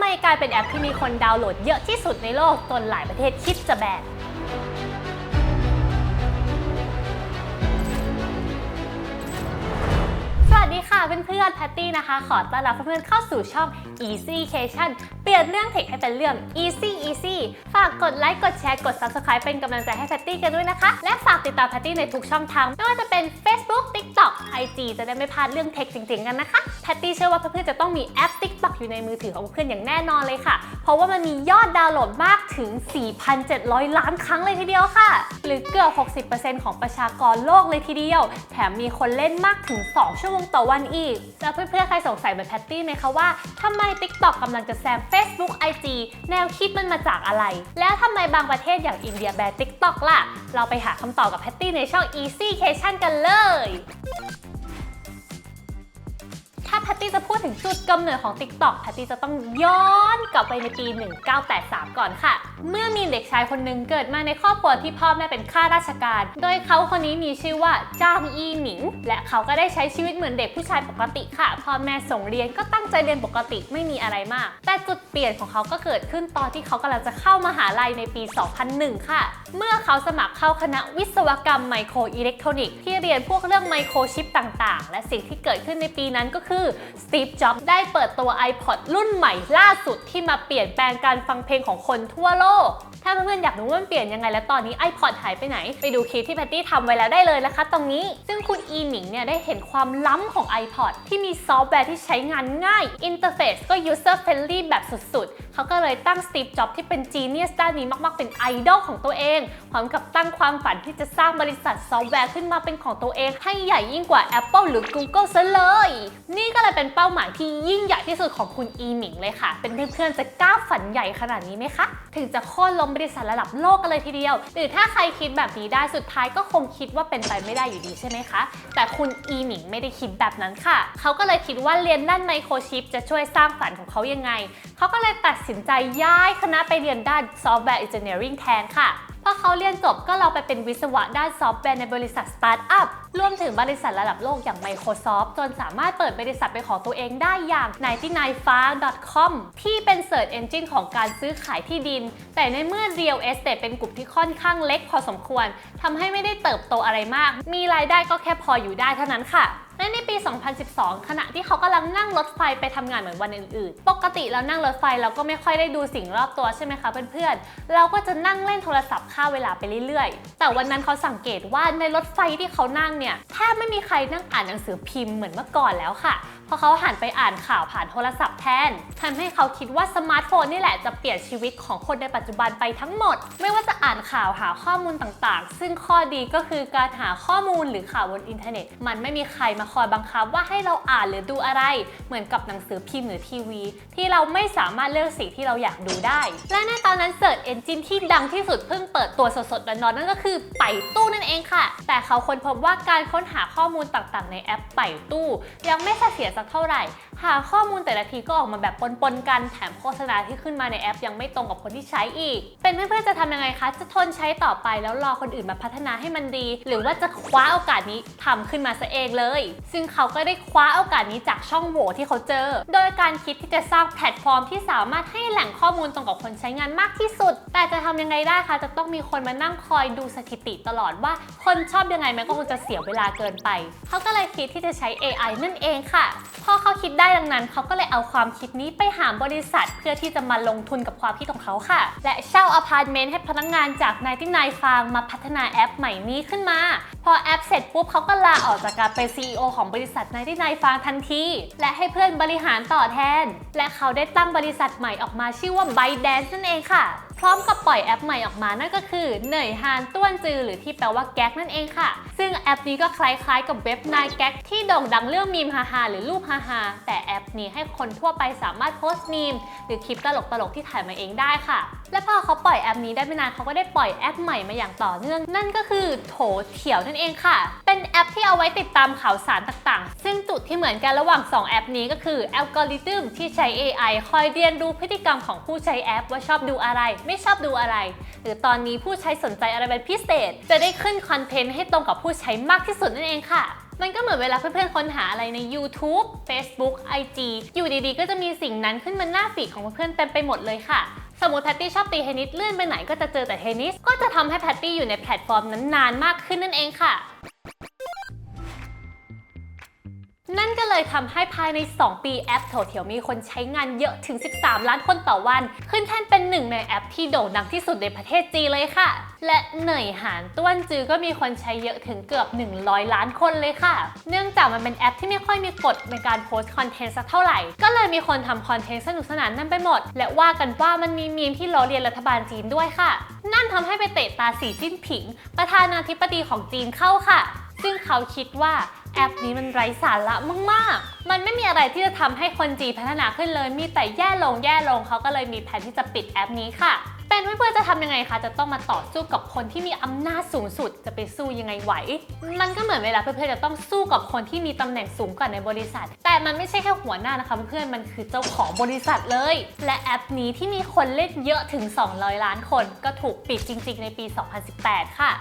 ไมกลายเป็นแอปที่มีคนดาวน์โหลดเยอะที่สุดในโลกจนหลายประเทศคิดจะแบน ดีค่ะเพื่อนๆแพตตี้นะคะ ขอต้อนรับเพื่อนๆเข้าสู่ช่อง Easy Cation เปลี่ยนเรื่องเทคให้เป็นเรื่อง Easy Easy ฝากกดไลค์กดแชร์กด Subscribe เป็นกำลังใจให้แพตตี้กันด้วยนะคะ และฝากติดตามแพตตี้ในทุกช่องทาง ไม่ว่าจะเป็น Facebook TikTok IG จะได้ไม่พลาดเรื่องเทคจริงๆกันนะคะแพตตี้เชื่อว่าเพื่อนๆจะต้องมีแอป TikTok อยู่ในมือถือของเพื่อนอย่างแน่นอนเลยค่ะ เพราะว่ามันมียอดดาวน์โหลดมากถึง 4,700 ล้านครั้งเลยทีเดียวค่ะ หรือเกือบ 60%ของประชากรโลกเลยทีเดียว แถมมีคนเล่นมากถึง 2 ชั่วโมงต่อวันอีก แล้วเพื่อนๆใครสงสัยเหมือนแพตตี้ไหมคะว่าทำไม TikTok กำลังจะแซง Facebook IG แนวคิดมันมาจากอะไร แล้วทำไมบางประเทศอย่างอินเดียแบน TikTok ล่ะ เราไปหาคำตอบกับแพตตี้ในช่อง Easy Cation กันเลยถ้าแพตตี้จะ ถึงจุดกำเนิดของ TikTok แพตตี้จะต้องย้อนกลับไปในปี 1983 ก่อนค่ะ เมื่อมีเด็กชายคนหนึ่งเกิดมาในครอบครัวที่พ่อแม่เป็นข้าราชการ โดยเขาคนนี้มีชื่อว่าจ้างอีหมิง และเขาก็ได้ใช้ชีวิตเหมือนเด็กผู้ชายปกติค่ะ พ่อแม่ส่งเรียนก็ตั้งใจเรียนปกติไม่มีอะไรมาก แต่จุดเปลี่ยนของเขาก็เกิดขึ้นตอนที่เขากำลังจะเข้ามหาลัยในปี 2001 ค่ะ เมื่อเขาสมัครเข้าคณะวิศวกรรมไมโครอิเล็กทรอนิกส์ที่เรียนพวกเรื่องไมโครชิปต่าง ๆ และสิ่งที่เกิดขึ้นในปีนั้นก็คือสตีฟจ็อบได้เปิดตัว iPod รุ่นใหม่ล่าสุดที่มาเปลี่ยนแปลงการฟังเพลงของคนทั่วโลก ถ้าเพื่อนๆอยากรู้ว่ามันเปลี่ยนยังไงและตอนนี้ iPod หายไปไหน ไปดูคลิปที่แพตตี้ทำไว้แล้วได้เลยนะคะ ตรงนี้ ซึ่งคุณอีหมิงเนี่ยได้เห็นความล้ำของ iPod ที่มีซอฟต์แวร์ที่ใช้งานง่าย อินเทอร์เฟซก็ user friendly แบบสุดๆ เขาก็เลยตั้งสตีฟจ็อบที่เป็นจีเนียสด้านนี้มาก ๆ เป็นไอดอลของตัวเอง พร้อมกับตั้งความฝันที่จะสร้างบริษัทซอฟต์แวร์ขึ้นมาเป็นของตัวเอง ให้ใหญ่ยิ่งกว่า Apple หรือ Google ซะเลย นี่ก็เลยเป็นเป้าหมายที่ยิ่งใหญ่ที่สุดของคุณอีหมิงเลยค่ะ เป็นเพื่อนๆจะกล้าฝันใหญ่ขนาดนี้ไหมคะ ถึงจะโค่นล้มบริษัทระดับโลกกันเลยทีเดียว หรือถ้าใครคิดแบบนี้ได้สุดท้ายก็คงคิดว่าเป็นไปไม่ได้อยู่ดีใช่ไหมคะ แต่คุณอีหมิงไม่ได้คิดแบบนั้นค่ะ เขาก็เลยคิดว่าเรียนด้านไมโครชิปจะช่วยสร้างฝันของเขายังไง เขาก็เลยตัดสินใจย้ายคณะไปเรียนด้านซอฟต์แวร์เอนจิเนียริงแทนค่ะพอเขาเรียนจบก็เราไปเป็นวิศวะด้านซอฟต์แวร์ในบริษัทสตาร์ทอัพรวมถึงบริษัทระดับโลกอย่าง Microsoft จนสามารถเปิดบริษัทเป็นของตัวเองได้อย่าง 99farm.com ที่เป็น Search Engine ของการซื้อขายที่ดิน แต่ในเมื่อ Real Estate เป็นกลุ่มที่ค่อนข้างเล็กพอสมควรทำให้ไม่ได้เติบโตอะไรมาก มีรายได้ก็แค่พออยู่ได้เท่านั้นค่ะ และในปี 2012 ขณะที่เขากำลังนั่งรถไฟไปทำงานเหมือนวันอื่น ๆ ปกติแล้วนั่งรถไฟเราก็ไม่ค่อยได้ดูสิ่งรอบตัวใช่ไหมคะเพื่อนๆ เราก็จะนั่งเล่นโทรศัพท์ฆ่าเวลาไปเรื่อยๆ แต่วันนั้นเขาสังเกตว่าในรถไฟที่เขานั่งเนี่ยแทบไม่มีใครนั่งอ่านหนังสือพิมพ์เหมือนเมื่อก่อนแล้วค่ะเพราะเขาหันไปอ่านข่าวผ่านโทรศัพท์แทนทำให้เขาคิดว่าสมาร์ทโฟนนี่แหละจะเปลี่ยนชีวิตของคนในปัจจุบันไปทั้งหมด ไม่ว่าจะอ่านข่าวหาข้อมูลต่างๆ ซึ่งข้อดีก็คือการหาข้อมูลหรือข่าวบนอินเทอร์เน็ต มันไม่มีใครมาคอยบังคับว่าให้เราอ่านหรือดูอะไร เหมือนกับหนังสือพิมพ์หรือทีวี ที่เราไม่สามารถเลือกสิ่งที่เราอยากดูได้ และในตอนนั้นเสิร์ชเอนจินที่ดังที่สุดเพิ่งเปิดตัวสดๆร้อนๆนั่นก็คือไปตู้นั่นเองค่ะ แต่เขาค้นพบว่าการค้นหาข้อมูลต่างๆ ในแอปไปตู้ ยังไม่เสถียรสักเท่าไหร่ หาข้อมูลแต่ละทีก็ออกมาแบบปนๆกันแถมโฆษณาที่ขึ้นมาในแอป ยังไม่ตรงกับคนที่ใช้อีก เป็นเพื่อนๆจะทำยังไงคะ จะทนใช้ต่อไปแล้วรอคนอื่นมาพัฒนาให้มันดี หรือว่าจะคว้าโอกาสนี้ทำขึ้นมาซะเองเลยซึ่งเขาก็ได้คว้าโอกาสนี้จากช่องโหว่ที่เขาเจอ โดยการคิดที่จะสร้างแพลตฟอร์มที่สามารถให้แหล่งข้อมูลตรงกับคนใช้งานมากที่สุด แต่จะทำยังไงได้คะ จะต้องมีคนมานั่งคอยดูสถิติตลอดว่าคนชอบยังไงมันก็คงจะเสียเวลาเกินไป เขาก็เลยคิดที่จะใช้ AI นั่นเองค่ะ พอเขาคิดได้ดังนั้น เขาก็เลยเอาความคิดนี้ไปหาบริษัท เพื่อที่จะมาลงทุนกับความคิดของเขาค่ะ และเช่าอพาร์ตเมนต์ให้พนักงานจาก99 Farm มาพัฒนาแอปใหม่นี้ขึ้นมา พอแอปเสร็จปุ๊บเขาก็ลาออกจากการเป็น CEO ของบริษัทในที่นายฟังทันที และให้เพื่อนบริหารต่อแทน และเขาได้ตั้งบริษัทใหม่ออกมาชื่อว่า b y d a n c e นั่นเองค่ะ พร้อมกับปล่อยแอปใหม่ออกมานั่นก็คือเหน่ยฮานต้วนจือ หรือที่แปลว่าแก๊กนั่นเองค่ะ ซึ่งแอปนี้ก็คล้ายๆ กับเว็บนายแก๊กที่โด่งดังเรื่องมีมฮาๆหรือรูปฮาๆแต่แอปนี้ให้คนทั่วไปสามารถโพสต์มีมหรือคลิปตลกๆที่ถ่ายมาเองได้ค่ะ และพอเขาปล่อยแอปนี้ได้ไม่นานเขาก็ได้ปล่อยแอปใหม่มาอย่างต่อเนื่อง นั่นก็คือโถเถียวนั่นเองค่ะ เป็นแอปที่เอาไว้ติดตามข่าวสารต่างๆ ซึ่งจุดที่เหมือนกันระหว่าง 2 แอปนี้ก็คืออัลกอริทึมที่ใช้ AI คอยเรียนรู้พฤติกรรมของผู้ใช้แอปว่าชอบดูอะไรไม่ชอบดูอะไร หรือตอนนี้ผู้ใช้สนใจอะไรเป็นพิเศษ จะได้ขึ้นคอนเทนต์ให้ตรงกับผู้ใช้มากที่สุดนั่นเองค่ะมันก็เหมือนเวลาเพื่อนๆ ค้นหาอะไรใน YouTube Facebook IG อยู่ดีๆ ก็จะมีสิ่งนั้นขึ้นมาหน้าฟีดของเพื่อนๆ เต็มไปหมดเลยค่ะ สมมติแพตตี้ชอบตีเทนนิสเลื่อนไปไหนก็จะเจอแต่เทนนิส ก็จะทำให้แพตตี้อยู่ในแพลตฟอร์มนั้นนานมากขึ้นนั่นเองค่ะ นั่นก็เลยทำให้ภายใน 2 ปีแอปโถเถียวมีคนใช้งานเยอะถึง 13 ล้านคนต่อวัน ขึ้นแท่นเป็นหนึ่งในแอปที่โด่งดังที่สุดในประเทศจีนเลยค่ะ และเหน่อยหานต้วนจือก็มีคนใช้เยอะถึงเกือบ 100 ล้านคนเลยค่ะ เนื่องจากมันเป็นแอปที่ไม่ค่อยมีกฎในการโพสต์คอนเทนต์สักเท่าไหร่ ก็เลยมีคนทำคอนเทนต์สนุกสนานนั่นไปหมด และว่ากันว่ามันมีมีมที่ล้อเลียนรัฐบาลจีนด้วยค่ะ นั่นทำให้ไปเตะตาสีจิ้นผิง ประธานาธิบดีของจีนเข้าค่ะ ซึ่งเขาคิดว่าแอปนี้มันไร้สาระมาก ๆ มันไม่มีอะไรที่จะทำให้คนจีพัฒนาขึ้นเลย มีแต่แย่ลงแย่ลงเขาก็เลยมีแผนที่จะปิดแอปนี้ค่ะ เป็นเพื่อนๆจะทำยังไงคะ จะต้องมาต่อสู้กับคนที่มีอำนาจสูงสุด จะไปสู้ยังไงไหว มันก็เหมือนเวลาเพื่อนๆจะต้องสู้กับคนที่มีตำแหน่งสูงกว่าในบริษัท แต่มันไม่ใช่แค่หัวหน้านะคะเพื่อนๆ มันคือเจ้าของบริษัทเลย และแอปนี้ที่มีคนเล่นเยอะถึง 200 ล้านคน ก็ถูกปิดจริง ๆ ในปี 2018 ค่ะ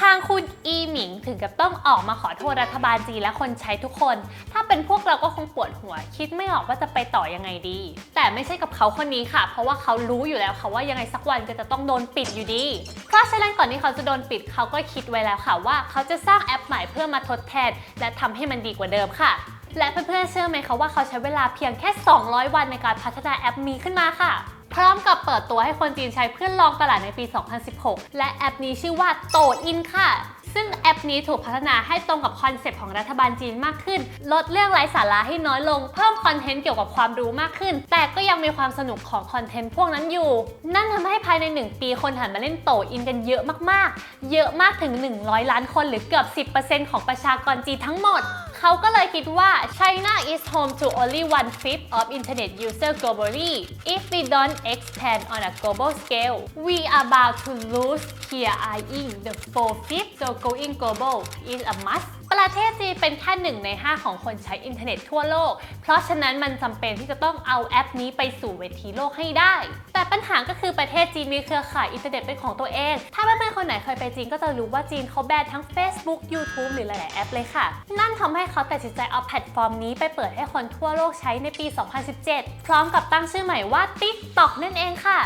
ทางคุณอีหมิงถึงกับต้องออกมาขอโทษรัฐบาลจีนและคนใช้ทุกคน ถ้าเป็นพวกเราก็คงปวดหัว คิดไม่ออกว่าจะไปต่อยังไงดี แต่ไม่ใช่กับเขาคนนี้ค่ะ เพราะว่าเขารู้อยู่แล้วค่ะว่ายังไงสักวันก็จะต้องโดนปิดอยู่ดี เพราะฉะนั้นก่อนที่เขาจะโดนปิดเขาก็คิดไว้แล้วค่ะว่าเขาจะสร้างแอปใหม่เพื่อมาทดแทน และทำให้มันดีกว่าเดิมค่ะและเพื่อนๆเชื่อไหมคะว่าเขาใช้เวลาเพียงแค่ 200 วันในการพัฒนาแอปมีขึ้นมาค่ะ พร้อมกับเปิดตัวให้คนจีนใช้เพื่อลองตลาดในปี 2016 และแอปนี้ชื่อว่าโตอินค่ะซึ่งแอปนี้ถูกพัฒนาให้ตรงกับคอนเซปต์ของรัฐบาลจีนมากขึ้น ลดเรื่องไร้สาระให้น้อยลง เพิ่มคอนเทนต์เกี่ยวกับความรู้มากขึ้น แต่ก็ยังมีความสนุกของคอนเทนต์พวกนั้นอยู่ นั่นทำให้ภายใน 1 ปีคนหันมาเล่นโตอินกันเยอะมากๆ เยอะมากถึง 100 ล้านคนหรือเกือบ 10%ของประชากรจีนทั้งหมด เขาก็เลยคิดว่า China is home to only one fifth of internet user globally. If we don't expand on a global scale, we are about to lose here eyeing the four fifth. So going global is a must. ประเทศจีนเป็นแค่หนึ่งใน 5 ของคนใช้อินเทอร์เน็ตทั่วโลก เพราะฉะนั้นมันจำเป็นที่จะต้องเอาแอปนี้ไปสู่เวทีโลกให้ได้ แต่ปัญหาก็คือประเทศจีนมีเครือข่ายอินเทอร์เน็ตเป็นของตัวเอง ถ้าเพื่อนๆคนไหนเคยไปจีนก็จะรู้ว่าจีนเขาแบนทั้ง Facebook YouTube หรือหลายๆแอปเลยค่ะ นั่นทำให้เขาตัดสินใจเอาแพลตฟอร์มนี้ไปเปิดให้คนทั่วโลกใช้ในปี 2017 พร้อมกับตั้งชื่อใหม่ว่า TikTok นั่นเองค่ะ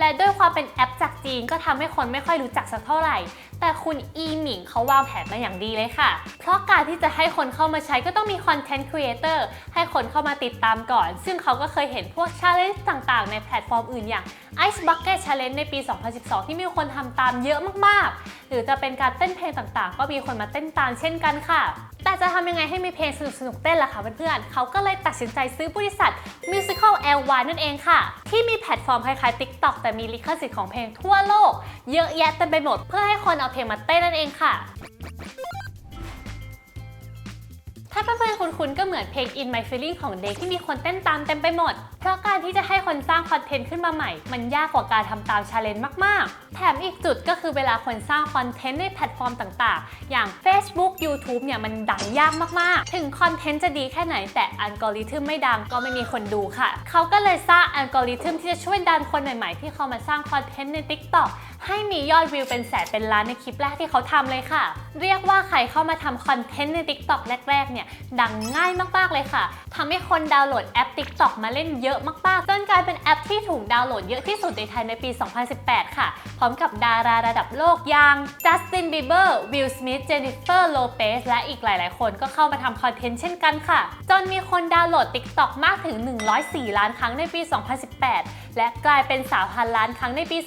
และด้วยความเป็นแอปจากจีนก็ทำให้คนไม่ค่อยรู้จักสักเท่าไหร่ แต่คุณอีหมิงเขาวางแผนมาอย่างดีเลยค่ะ เพราะการที่จะให้คนเข้ามาใช้ก็ต้องมีคอนเทนต์ครีเอเตอร์ให้คนเข้ามาติดตามก่อน ซึ่งเขาก็เคยเห็นพวกชาเลนจ์ต่างๆ ในแพลตฟอร์มอื่นอย่าง Ice Bucket Challenge ในปี 2012 ที่มีคนทำตามเยอะมากๆ หรือจะเป็นการเต้นเพลงต่างๆ ก็มีคนมาเต้นตามเช่นกันค่ะ แต่จะทำยังไงให้มีเพลงสนุกๆเต้นล่ะคะเพื่อนๆเขาก็เลยตัดสินใจซื้อบริษัท Musical L1 นั่นเองค่ะ ที่มีแพลตฟอร์มคล้ายๆ TikTok แต่มีลิขสิทธิ์ของเพลงทั่วโลก เยอะแยะเต็มไปหมดเพื่อให้คนเอาเพลงมาเต้นนั่นเองค่ะถ้าเพื่อนๆคุ้นๆก็เหมือนเพลง In My Feeling ของเด็กที่มีคนเต้นตามเต็มไปหมด เพราะการที่จะให้คนสร้างคอนเทนต์ขึ้นมาใหม่ มันยากกว่าการทำตามชาเลนจ์มากๆ แถมอีกจุดก็คือเวลาคนสร้างคอนเทนต์ในแพลตฟอร์มต่างๆ อย่าง Facebook YouTube เนี่ยมันดังยากมากๆ ถึงคอนเทนต์จะดีแค่ไหนแต่อัลกอริทึมไม่ดังก็ไม่มีคนดูค่ะ เขาก็เลยสร้างอัลกอริทึมที่จะช่วยดันคนใหม่ๆ ที่เขามาสร้างคอนเทนต์ใน TikTok ให้มียอดวิวเป็นแสนเป็นล้านในคลิปแรกที่เขาทำเลยค่ะ เรียกว่าใครเข้ามาทำคอนเทนต์ใน TikTok แรกๆเนี่ยดังง่ายมากๆเลยค่ะทำให้คนดาวน์โหลดแอป TikTok มาเล่นเยอะมากๆจนกลายเป็นแอปที่ถูกดาวน์โหลดเยอะที่สุดในไทยในปี 2018 ค่ะ พร้อมกับดาราระดับโลกอย่าง Justin Bieber Will Smith Jennifer Lopez และอีกหลายๆ คนก็เข้ามาทำคอนเทนต์เช่นกันค่ะ จนมีคนดาวน์โหลด TikTok มากถึง 104 ล้านครั้งในปี 2018 และกลายเป็นสาวพันล้านครั้งในปี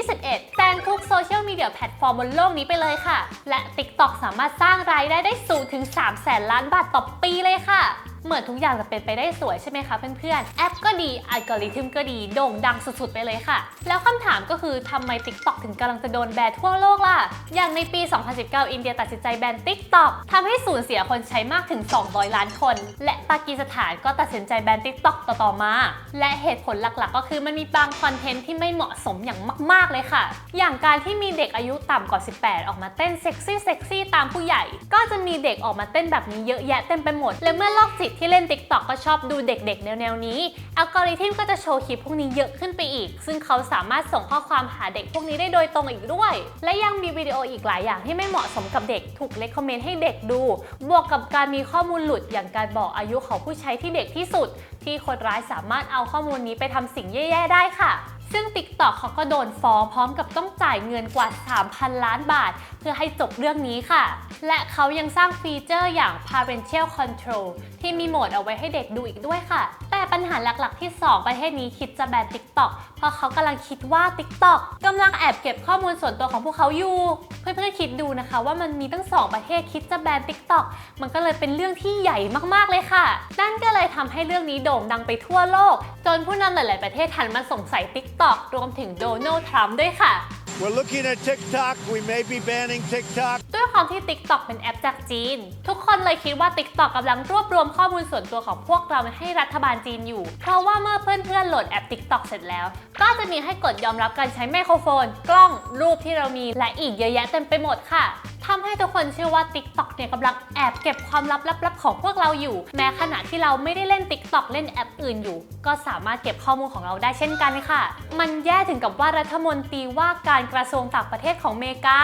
2021แซงทุกโซเชียลมีเดียแพลตฟอร์มบนโลกนี้ไปเลยค่ะ และ TikTok สามารถสร้างรายได้ได้สูงถึง3แสนล้านบาทต่อปีเลยค่ะ เหมือนทุกอย่างจะเป็นไปได้สวยใช่ไหมคะเพื่อนๆ แอปก็ดีอัลกอริทึมก็ดี โด่งดังสุดๆ ไปเลยค่ะ แล้วคำถามก็คือทำไม TikTok ถึงกำลังจะโดนแบนทั่วโลกล่ะ อย่างในปี 2019 อินเดียตัดสินใจแบน TikTok ทำให้สูญเสียคนใช้มากถึง 200 ล้านคน และปากีสถานก็ตัดสินใจแบน TikTok ต่อๆมา และเหตุผลหลักๆ ก็คือมันมีบางคอนเทนต์ที่ไม่เหมาะสมอย่างมากๆเลยค่ะ อย่างการที่มีเด็กอายุต่ำกว่า 18 ออกมาเต้นเซ็กซี่เซ็กซี่ตามผู้ใหญ่ ก็จะมีเด็กออกมาเต้นแบบนี้เยอะแยะเต็มไปหมด และเมื่อโรคจิตที่เล่น TikTok ก็ชอบดูเด็กๆ แนวๆนี้ อัลกอริทึมก็จะโชว์คลิปพวกนี้เยอะขึ้นไปอีก ซึ่งเขาสามารถส่งข้อความหาเด็กพวกนี้ได้โดยตรงอีกด้วย และยังมีวิดีโออีกหลายอย่างที่ไม่เหมาะสมกับเด็กถูกเลคคอมเมนต์ให้เด็กดู บวกกับการมีข้อมูลหลุดอย่างการบอกอายุของผู้ใช้ที่เด็กที่สุด ที่คนร้ายสามารถเอาข้อมูลนี้ไปทำสิ่งแย่ๆได้ค่ะ ซึ่ง TikTok เขาก็โดนฟ้องพร้อมกับต้องจ่ายเงินกว่า 3,000 ล้านบาท เพื่อให้จบเรื่องนี้ค่ะ และเขายังสร้างฟีเจอร์อย่าง Parental Control ที่มีโหมดเอาไว้ให้เด็กดูอีกด้วยค่ะ แต่ปัญหาหลักๆที่ 2 ประเทศนี้คิดจะแบน TikTok ราะเขากำลังคิดว่า TikTok กำลังแอบเก็บข้อมูลส่วนตัวของพวกเขาอยู่ เพื่อนๆคิดดูนะคะว่ามันมีตั้ง 2 ประเทศคิดจะแบน TikTok มันก็เลยเป็นเรื่องที่ใหญ่มากๆเลยค่ะ นั่นก็เลยทำให้เรื่องนี้โด่งดังไปทั่วโลก จนผู้นำหลาย ๆ ประเทศหันมาสงสัย TikTok รวมถึงโดนัลด์ทรัมป์ด้วยค่ะ We're looking at TikTok. We may be banning TikTok. ด้วยความที่ TikTok เป็นแอปจากจีน ทุกคนเลยคิดว่า TikTok กำลังรวบรวมข้อมูลส่วนตัวของพวกเราให้รัฐบาลจีนอยู่ เพราะว่าเมื่อเพื่อนๆโหลดแอป TikTok เสร็จแล้ว ก็จะมีให้กดยอมรับการใช้ไมโครโฟน กล้องรูปที่เรามีและอีกเยอะแยะเต็มไปหมดค่ะ ทำให้ทุกคนเชื่อว่า Tik t o กเนี่ยกำลังแอบเก็บความลับลับๆของพวกเราอยู่ แม้ขณะที่เราไม่ได้เล่น Tik t o กเล่นแอปอื่นอยู่ ก็สามารถเก็บข้อมูลของเราได้เช่นกันค่ะ มันแย่ถึงกับว่ารัฐมนตรีว่าการกระทรวงต่างประเทศของเมกา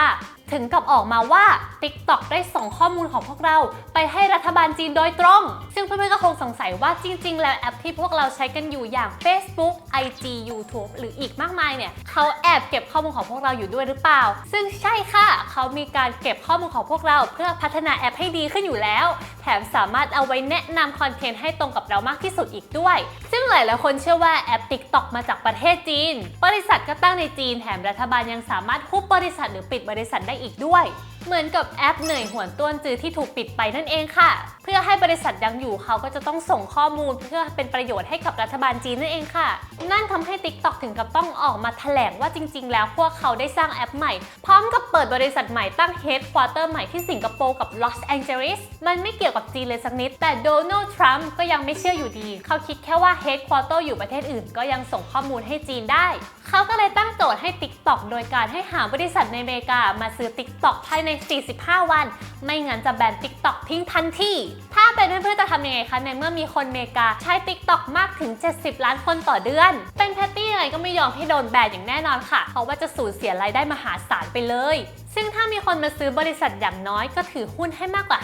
ถึงกับออกมาว่า TikTok ได้ส่งข้อมูลของพวกเรา ไปให้รัฐบาลจีนโดยตรง ซึ่งเพื่อนๆก็คงสงสัยว่าจริง ๆ แล้วแอปที่พวกเราใช้กันอยู่อย่าง Facebook IG YouTube หรืออีกมากมายเนี่ยเขาแอบเก็บข้อมูลของพวกเราอยู่ด้วยหรือเปล่า ซึ่งใช่ค่ะ เขามีการเก็บข้อมูลของพวกเรา เพื่อพัฒนาแอปให้ดีขึ้นอยู่แล้ว แถมสามารถเอาไว้แนะนำคอนเทนต์ให้ตรงกับเรามากที่สุดอีกด้วย ซึ่งหลายๆคนเชื่อว่าแอป TikTok มาจากประเทศจีน บริษัทก็ตั้งในจีน แถมรัฐบาลยังสามารถคุบบริษัทหรือปิดบริษัทได้อีกด้วย เหมือนกับแอปเหนื่อยหวนต้วนจือที่ถูกปิดไปนั่นเองค่ะ เพื่อให้บริษัทยังอยู่เขาก็จะต้องส่งข้อมูลเพื่อเป็นประโยชน์ให้กับรัฐบาลจีนนั่นเองค่ะ นั่นทำให้ TikTok ถึงกับต้องออกมาแถลงว่าจริง ๆ แล้วพวกเขาได้สร้างแอปใหม่ พร้อมกับเปิดบริษัทใหม่ตั้ง Headquarter ใหม่ที่สิงคโปร์กับลอสแองเจลิสมันไม่เกี่ยวกับจีนเลยสักนิด แต่โดนัลด์ทรัมป์ก็ยังไม่เชื่ออยู่ดี เขาคิดแค่ว่า Headquarter อยู่ประเทศอื่น ก็ยังส่งข้อมูลให้จีนได้ เขาก็เลยตั้งโจทย์ให้ TikTok โดยการให้หาบริษัทในอเมริกามาซื้อ TikTok ภายใน45 วัน ไม่งั้นจะแบน TikTok ทิ้งทันที ถ้าเป็นเพื่อนๆจะทำยังไงคะ ในเมื่อมีคนเมกาใช้ TikTok มากถึง 70 ล้านคนต่อเดือน เป็นแพตตี้ยังไงก็ไม่ยอมให้โดนแบนอย่างแน่นอนค่ะ เพราะว่าจะสูญเสียรายได้มหาศาลไปเลย ซึ่งถ้ามีคนมาซื้อบริษัทอย่างน้อยก็ถือหุ้นให้มากกว่า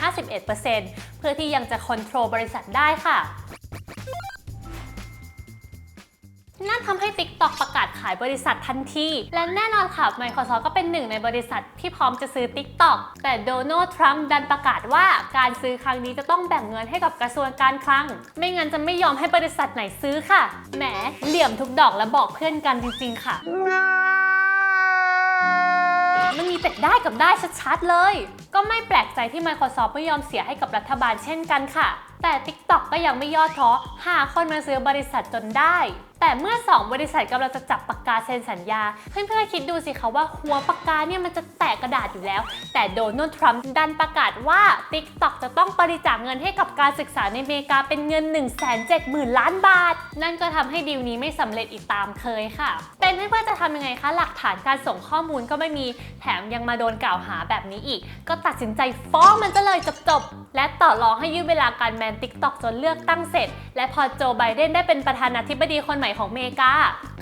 51%เพื่อที่ยังจะคอนโทรลบริษัทได้ค่ะ นั่นทำให้ TikTok ประกาศขายบริษัททันที และแน่นอนค่ะ Microsoft ก็เป็นหนึ่งในบริษัทที่พร้อมจะซื้อ TikTok แต่โดนัลด์ทรัมป์ดันประกาศว่าการซื้อครั้งนี้จะต้องแบ่งเงินให้กับกระทรวงการคลัง ไม่งั้นจะไม่ยอมให้บริษัทไหนซื้อค่ะ แหมเหลี่ยมทุกดอกและบอกเพื่อนกันจริงๆค่ะมันมีแต่ได้กับได้ชัดๆเลย ก็ไม่แปลกใจที่ Microsoft ไม่ยอมเสียให้กับรัฐบาลเช่นกันค่ะ แต่ TikTok ก็ยังไม่ย่อท้อหาคนมาซื้อบริษัทจนได้ แต่เมื่อ 2 บริษัทกำลังจะจับปากกาเซ็นสัญญา เพื่อนๆคิดดูสิคะว่าหัวปากกาเนี่ยมันจะแตกกระดาษอยู่แล้ว แต่โดนัลด์ทรัมป์ดันประกาศว่า TikTok จะต้องบริจาคเงินให้กับการศึกษาในอเมริกาเป็นเงิน 170,000 ล้านบาท นั่นก็ทำให้ดีลนี้ไม่สำเร็จอีกตามเคยค่ะ เป็นเพื่อนๆจะทำยังไงคะ หลักฐานการส่งข้อมูลก็ไม่มีแถมยังมาโดนกล่าวหาแบบนี้อีก ก็ตัดสินใจฟ้องมันจะเลยจบๆและต่อรองให้ยืดเวลาการแบน TikTok จนเลือกตั้งเสร็จ และพอโจไบเดนได้เป็นประธานาธิบดีคนใหม่ของเมกา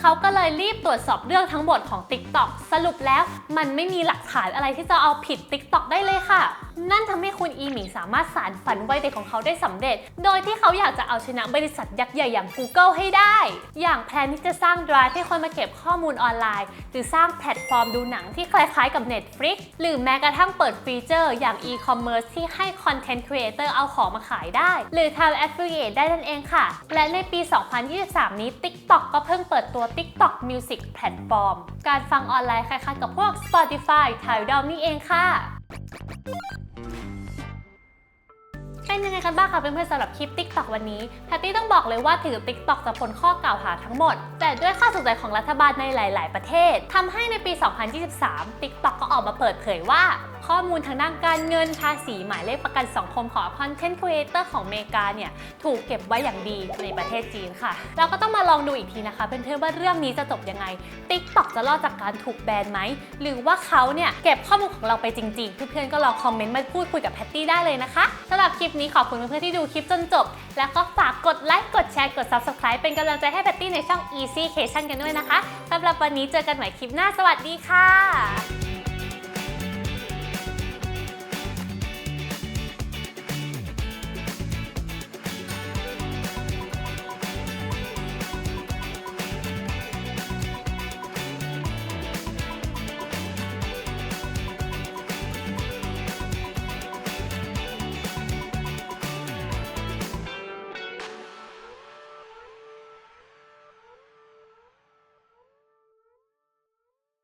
เขาก็เลยรีบตรวจสอบเรื่องทั้งหมดของ TikTok สรุปแล้วมันไม่มีหลักฐานอะไรที่จะเอาผิด TikTok ได้เลยค่ะ นั่นทำให้คุณอีหมิงสามารถสารฝันวัยเด็กของเขาได้สำเร็จ โดยที่เขาอยากจะเอาชนะบริษัทยักษ์ใหญ่อย่าง Google ให้ได้ อย่างแพลนที่จะสร้าง Drive ให้คนมาเก็บข้อมูลออนไลน์ หรือสร้างแพลตฟอร์มดูหนังที่คล้ายๆกับ Netflix หรือแม้กระทั่งเปิดฟีเจอร์อย่าง e-commerce ที่ให้ Content Creator เอาของมาขายได้ หรือทำ Affiliate ได้นั่นเองค่ะ และในปี 2023 นี้ TikTok ก็เพิ่งเปิดตัว TikTok Music Platform การฟังออนไลน์คล้ายๆกับพวก Spotify Tidal นี่เองค่ะ เป็นยังไงกันบ้างคะเพื่อนๆสำหรับคลิป TikTok วันนี้แพตตี้ต้องบอกเลยว่าถือ TikTok จะพ้นข้อกล่าวหาทั้งหมด แต่ด้วยค่าสนใจของรัฐบาลในหลาย ๆ ประเทศทำให้ในปี 2023 TikTok ก็ออกมาเปิดเผยว่า ข้อมูลทางด้านการเงินภาษีหมายเลขประกันสังคมของ Content Creator ของอเมริกาเนี่ยถูกเก็บไว้อย่างดีในประเทศจีนค่ะ เราก็ต้องมาลองดูอีกทีนะคะเพื่อนๆว่าเรื่องนี้จะจบยังไง TikTok จะรอดจากการถูกแบนไหม หรือว่าเขาเนี่ยเก็บข้อมูลของเราไปจริงๆ เพื่อนๆก็ลองคอมเมนต์มาพูดคุยกับแพตตี้ได้เลยนะคะสำหรับคลิปนี้ขอบคุณเพื่อนๆที่ดูคลิปจนจบ แล้วก็ฝากกดไลค์กดแชร์กด Subscribe เป็นกำลังใจให้แพตตี้ในช่อง Easy Cation กันด้วยนะคะสำหรับวันนี้เจอกันใหม่คลิปหน้าสวัสดีค่ะ